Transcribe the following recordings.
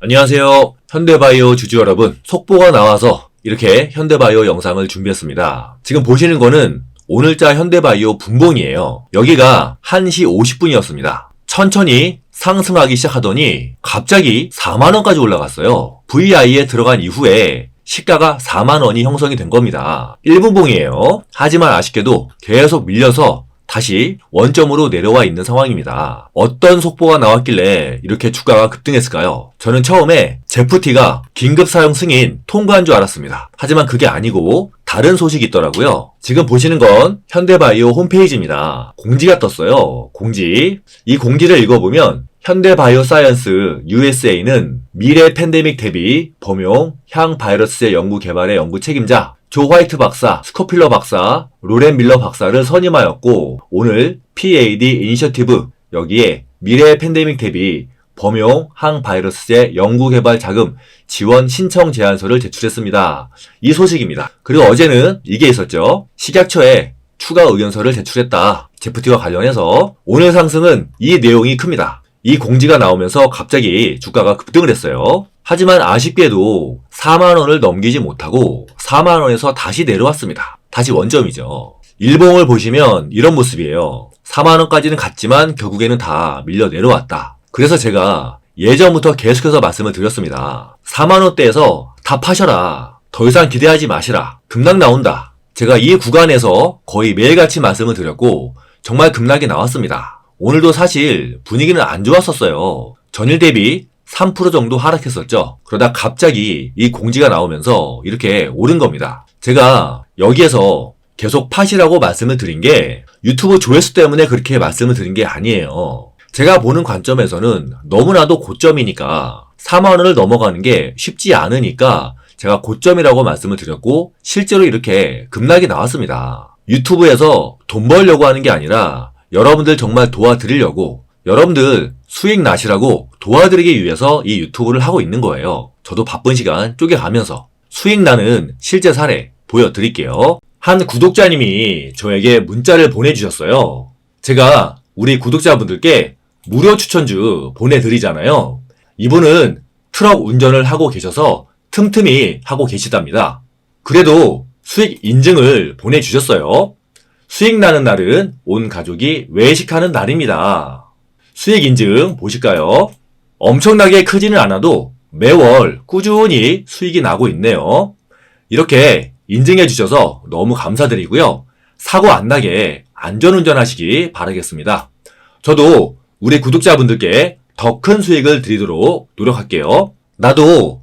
안녕하세요. 현대바이오 주주 여러분. 속보가 나와서 이렇게 현대바이오 영상을 준비했습니다. 지금 보시는 거는 오늘자 현대바이오 분봉이에요. 여기가 1시 50분이었습니다. 천천히 상승하기 시작하더니 갑자기 4만원까지 올라갔어요. VI에 들어간 이후에 시가가 4만원이 형성이 된 겁니다. 1분봉이에요. 하지만 아쉽게도 계속 밀려서 다시 원점으로 내려와 있는 상황입니다. 어떤 속보가 나왔길래 이렇게 주가가 급등했을까요? 저는 처음에 제프티가 긴급 사용 승인 통과한 줄 알았습니다. 하지만 그게 아니고 다른 소식이 있더라고요. 지금 보시는 건 현대바이오 홈페이지입니다. 공지가 떴어요. 공지. 이 공지를 읽어보면 현대바이오사이언스 USA는 미래 팬데믹 대비 범용 향 바이러스의 연구 개발의 연구 책임자 조 화이트 박사, 스코필러 박사, 로렌 밀러 박사를 선임하였고 오늘 PAD 이니셔티브 여기에 미래 팬데믹 대비 범용 항바이러스제 연구개발 자금 지원 신청 제안서를 제출했습니다. 이 소식입니다. 그리고 어제는 이게 있었죠. 식약처에 추가 의견서를 제출했다. 제프티와 관련해서 오늘 상승은 이 내용이 큽니다. 이 공지가 나오면서 갑자기 주가가 급등을 했어요. 하지만 아쉽게도 4만원을 넘기지 못하고 4만원에서 다시 내려왔습니다. 다시 원점이죠. 일봉을 보시면 이런 모습이에요. 4만원까지는 갔지만 결국에는 다 밀려 내려왔다. 그래서 제가 예전부터 계속해서 말씀을 드렸습니다. 4만원대에서 다 파셔라. 더 이상 기대하지 마시라. 급락 나온다. 제가 이 구간에서 거의 매일같이 말씀을 드렸고 정말 급락이 나왔습니다. 오늘도 사실 분위기는 안 좋았었어요. 전일 대비 3% 정도 하락했었죠. 그러다 갑자기 이 공지가 나오면서 이렇게 오른 겁니다. 제가 여기에서 계속 파시라고 말씀을 드린 게 유튜브 조회수 때문에 그렇게 말씀을 드린 게 아니에요. 제가 보는 관점에서는 너무나도 고점이니까 4만원을 넘어가는 게 쉽지 않으니까 제가 고점이라고 말씀을 드렸고 실제로 이렇게 급락이 나왔습니다. 유튜브에서 돈 벌려고 하는 게 아니라 여러분들 정말 도와드리려고 여러분들 수익 나시라고 도와드리기 위해서 이 유튜브를 하고 있는 거예요. 저도 바쁜 시간 쪼개가면서 수익 나는 실제 사례 보여드릴게요. 한 구독자님이 저에게 문자를 보내주셨어요. 제가 우리 구독자분들께 무료 추천주 보내드리잖아요. 이분은 트럭 운전을 하고 계셔서 틈틈이 하고 계시답니다. 그래도 수익 인증을 보내주셨어요. 수익 나는 날은 온 가족이 외식하는 날입니다. 수익 인증 보실까요? 엄청나게 크지는 않아도 매월 꾸준히 수익이 나고 있네요. 이렇게 인증해 주셔서 너무 감사드리고요. 사고 안 나게 안전운전 하시기 바라겠습니다. 저도 우리 구독자분들께 더 큰 수익을 드리도록 노력할게요. 나도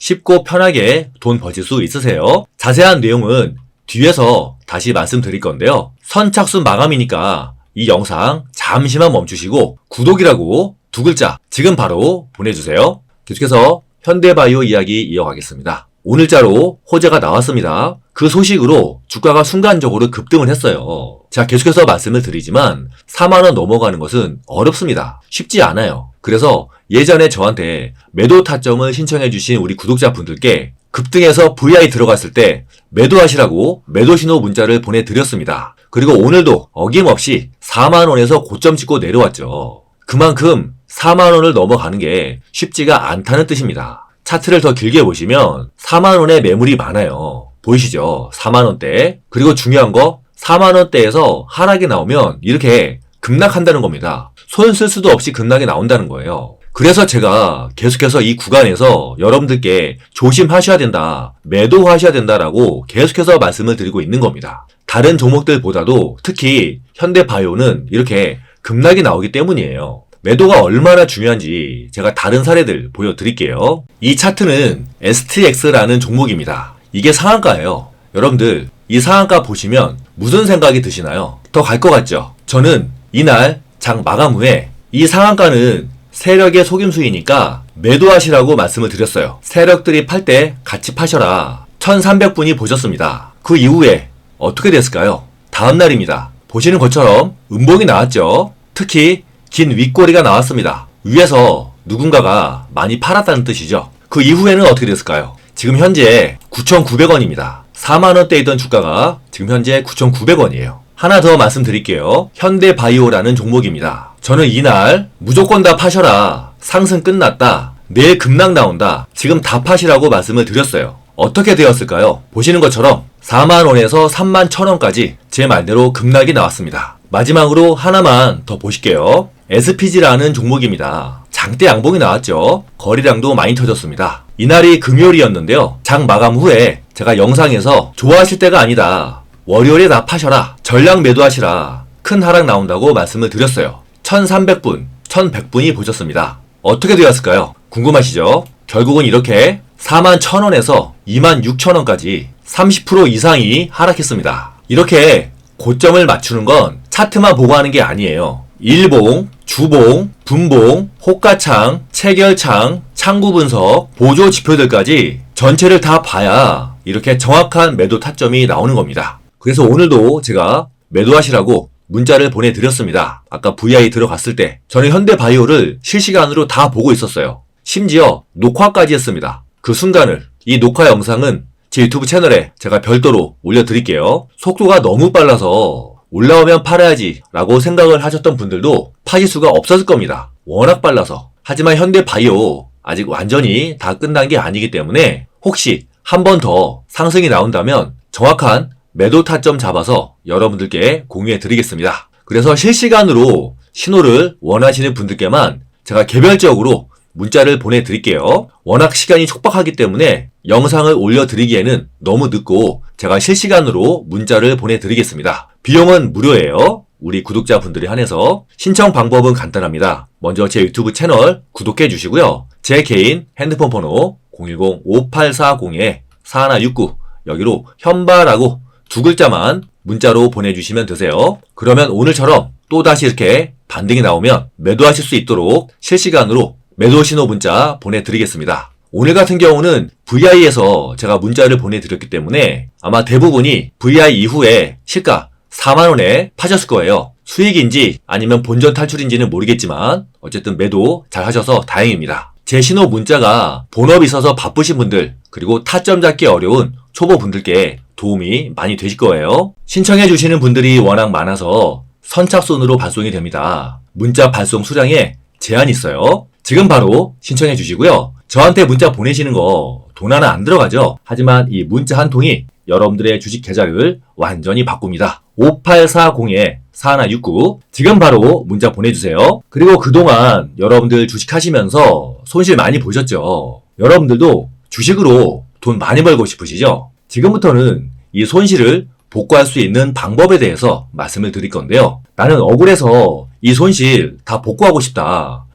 쉽고 편하게 돈 버실 수 있으세요. 자세한 내용은 뒤에서 다시 말씀드릴 건데요. 선착순 마감이니까 이 영상 잠시만 멈추시고 구독이라고 두 글자 지금 바로 보내주세요. 계속해서 현대바이오 이야기 이어가겠습니다. 오늘자로 호재가 나왔습니다. 그 소식으로 주가가 순간적으로 급등을 했어요. 자, 계속해서 말씀을 드리지만 4만원 넘어가는 것은 어렵습니다. 쉽지 않아요. 그래서 예전에 저한테 매도 타점을 신청해주신 우리 구독자분들께 급등해서 VI 들어갔을 때 매도하시라고 매도 신호 문자를 보내드렸습니다. 그리고 오늘도 어김없이 4만원에서 고점 찍고 내려왔죠. 그만큼 4만원을 넘어가는 게 쉽지가 않다는 뜻입니다. 차트를 더 길게 보시면 4만원의 매물이 많아요. 보이시죠? 4만원대. 그리고 중요한 거 4만원대에서 하락이 나오면 이렇게 급락한다는 겁니다. 손 쓸 수도 없이 급락이 나온다는 거예요. 그래서 제가 계속해서 이 구간에서 여러분들께 조심하셔야 된다, 매도하셔야 된다라고 계속해서 말씀을 드리고 있는 겁니다. 다른 종목들보다도 특히 현대바이오는 이렇게 급락이 나오기 때문이에요. 매도가 얼마나 중요한지 제가 다른 사례들 보여드릴게요. 이 차트는 STX라는 종목입니다. 이게 상한가예요. 여러분들 이 상한가 보시면 무슨 생각이 드시나요? 더 갈 것 같죠? 저는 이날 장 마감 후에 이 상한가는 세력의 속임수이니까 매도하시라고 말씀을 드렸어요. 세력들이 팔 때 같이 파셔라. 1300분이 보셨습니다. 그 이후에 어떻게 됐을까요? 다음 날입니다. 보시는 것처럼 음봉이 나왔죠. 특히 긴 윗꼬리가 나왔습니다. 위에서 누군가가 많이 팔았다는 뜻이죠. 그 이후에는 어떻게 됐을까요? 지금 현재 9,900원입니다. 4만원대 있던 주가가 지금 현재 9,900원이에요. 하나 더 말씀드릴게요. 현대바이오라는 종목입니다. 저는 이날 무조건 다 파셔라. 상승 끝났다. 내일 급락 나온다. 지금 다 파시라고 말씀을 드렸어요. 어떻게 되었을까요? 보시는 것처럼 4만원에서 3만 1천원까지 제 말대로 급락이 나왔습니다. 마지막으로 하나만 더 보실게요. SPG라는 종목입니다. 장대 양봉이 나왔죠. 거리량도 많이 터졌습니다. 이날이 금요일이었는데요. 장 마감 후에 제가 영상에서 좋아하실 때가 아니다. 월요일에 다 파셔라. 전량 매도하시라. 큰 하락 나온다고 말씀을 드렸어요. 1300분, 1100분이 보셨습니다. 어떻게 되었을까요? 궁금하시죠? 결국은 이렇게 4만 1000원에서 2만 6000원까지 30% 이상이 하락했습니다. 이렇게 고점을 맞추는 건 차트만 보고 하는 게 아니에요. 일봉, 주봉, 분봉, 호가창, 체결창, 창구 분석, 보조 지표들까지 전체를 다 봐야 이렇게 정확한 매도 타점이 나오는 겁니다. 그래서 오늘도 제가 매도하시라고 문자를 보내드렸습니다. 아까 VI 들어갔을 때 저는 현대바이오를 실시간으로 다 보고 있었어요. 심지어 녹화까지 했습니다. 그 순간을 이 녹화 영상은 제 유튜브 채널에 제가 별도로 올려드릴게요. 속도가 너무 빨라서 올라오면 팔아야지 라고 생각을 하셨던 분들도 파실 수가 없었을 겁니다. 워낙 빨라서. 하지만 현대바이오 아직 완전히 다 끝난 게 아니기 때문에 혹시 한 번 더 상승이 나온다면 정확한 매도 타점 잡아서 여러분들께 공유해 드리겠습니다. 그래서 실시간으로 신호를 원하시는 분들께만 제가 개별적으로 문자를 보내드릴게요. 워낙 시간이 촉박하기 때문에 영상을 올려드리기에는 너무 늦고 제가 실시간으로 문자를 보내드리겠습니다. 비용은 무료예요. 우리 구독자분들이 한해서 신청 방법은 간단합니다. 먼저 제 유튜브 채널 구독해 주시고요. 제 개인 핸드폰 번호 010-5840-4169 여기로 현바라고 두 글자만 문자로 보내주시면 되세요. 그러면 오늘처럼 또다시 이렇게 반등이 나오면 매도하실 수 있도록 실시간으로 매도 신호 문자 보내드리겠습니다. 오늘 같은 경우는 VI에서 제가 문자를 보내드렸기 때문에 아마 대부분이 VI 이후에 시가 4만원에 파셨을 거예요. 수익인지 아니면 본전 탈출인지는 모르겠지만 어쨌든 매도 잘 하셔서 다행입니다. 제 신호 문자가 본업이 있어서 바쁘신 분들 그리고 타점 잡기 어려운 초보 분들께 도움이 많이 되실 거예요. 신청해 주시는 분들이 워낙 많아서 선착순으로 발송이 됩니다. 문자 발송 수량에 제한이 있어요. 지금 바로 신청해 주시고요. 저한테 문자 보내시는 거 돈 하나 안 들어가죠. 하지만 이 문자 한 통이 여러분들의 주식 계좌를 완전히 바꿉니다. 5840-4169 지금 바로 문자 보내주세요. 그리고 그동안 여러분들 주식 하시면서 손실 많이 보셨죠? 여러분들도 주식으로 돈 많이 벌고 싶으시죠? 지금부터는 이 손실을 복구할 수 있는 방법에 대해서 말씀을 드릴 건데요. 나는 억울해서 이 손실 다 복구하고 싶다.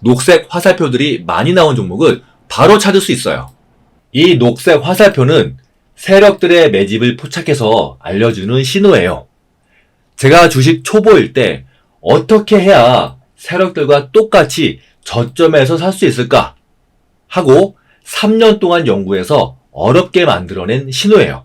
녹색 화살표들이 많이 나온 종목을 바로 찾을 수 있어요. 이 녹색 화살표는 세력들의 매집을 포착해서 알려주는 신호예요. 제가 주식 초보일 때 어떻게 해야 세력들과 똑같이 저점에서 살 수 있을까 하고 3년 동안 연구해서 어렵게 만들어낸 신호예요.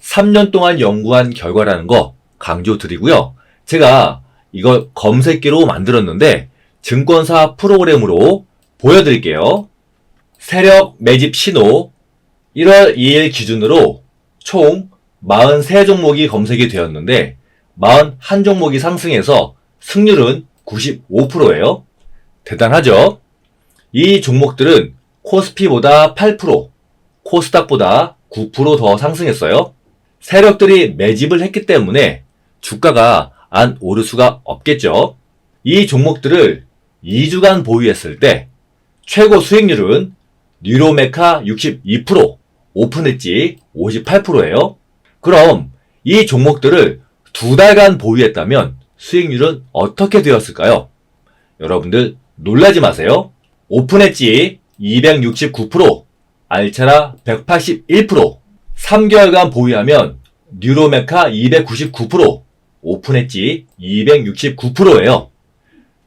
3년 동안 연구한 결과라는 거 강조드리고요. 제가 이걸 검색기로 만들었는데 증권사 프로그램으로 보여드릴게요. 세력 매집 신호 1월 2일 기준으로 총 43종목이 검색이 되었는데 41종목이 상승해서 승률은 95%예요. 대단하죠? 이 종목들은 코스피보다 8%, 코스닥보다 9%더 상승했어요. 세력들이 매집을 했기 때문에 주가가 안 오를 수가 없겠죠. 이 종목들을 2주간 보유했을 때 최고 수익률은 뉴로메카 62%, 오픈엣지 58%예요. 그럼 이 종목들을 두 달간 보유했다면 수익률은 어떻게 되었을까요? 여러분들 놀라지 마세요. 오픈엣지 269%, 알차라 181%, 3개월간 보유하면 뉴로메카 299%, 오픈엣지 269%예요.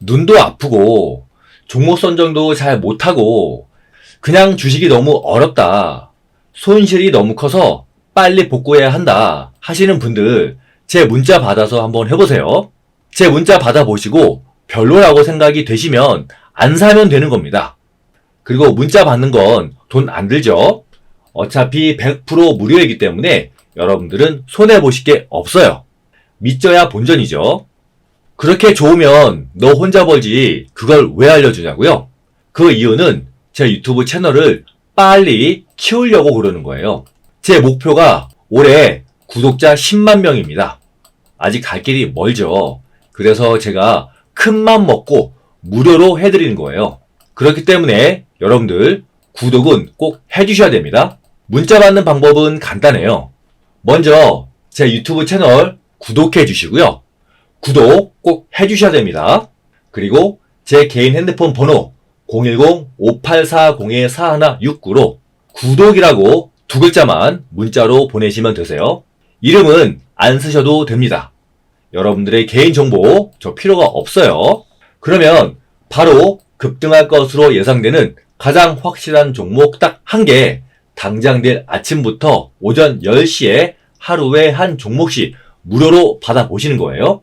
눈도 아프고 종목 선정도 잘 못하고 그냥 주식이 너무 어렵다. 손실이 너무 커서 빨리 복구해야 한다 하시는 분들 제 문자 받아서 한번 해보세요. 제 문자 받아보시고 별로라고 생각이 되시면 안 사면 되는 겁니다. 그리고 문자 받는 건 돈 안 들죠? 어차피 100% 무료이기 때문에 여러분들은 손해보실 게 없어요. 믿져야 본전이죠. 그렇게 좋으면 너 혼자 벌지 그걸 왜 알려주냐고요? 그 이유는 제 유튜브 채널을 빨리 키우려고 그러는 거예요. 제 목표가 올해 구독자 10만 명입니다. 아직 갈 길이 멀죠. 그래서 제가 큰 맘 먹고 무료로 해드리는 거예요. 그렇기 때문에 여러분들 구독은 꼭 해주셔야 됩니다. 문자 받는 방법은 간단해요. 먼저 제 유튜브 채널 구독해 주시고요. 구독 꼭 해주셔야 됩니다. 그리고 제 개인 핸드폰 번호 010-5840-4169로 구독이라고 두 글자만 문자로 보내시면 되세요. 이름은 안 쓰셔도 됩니다. 여러분들의 개인 정보 저 필요가 없어요. 그러면 바로 급등할 것으로 예상되는 가장 확실한 종목 딱 한 개 당장 내일 아침부터 오전 10시에 하루에 한 종목씩 무료로 받아보시는 거예요.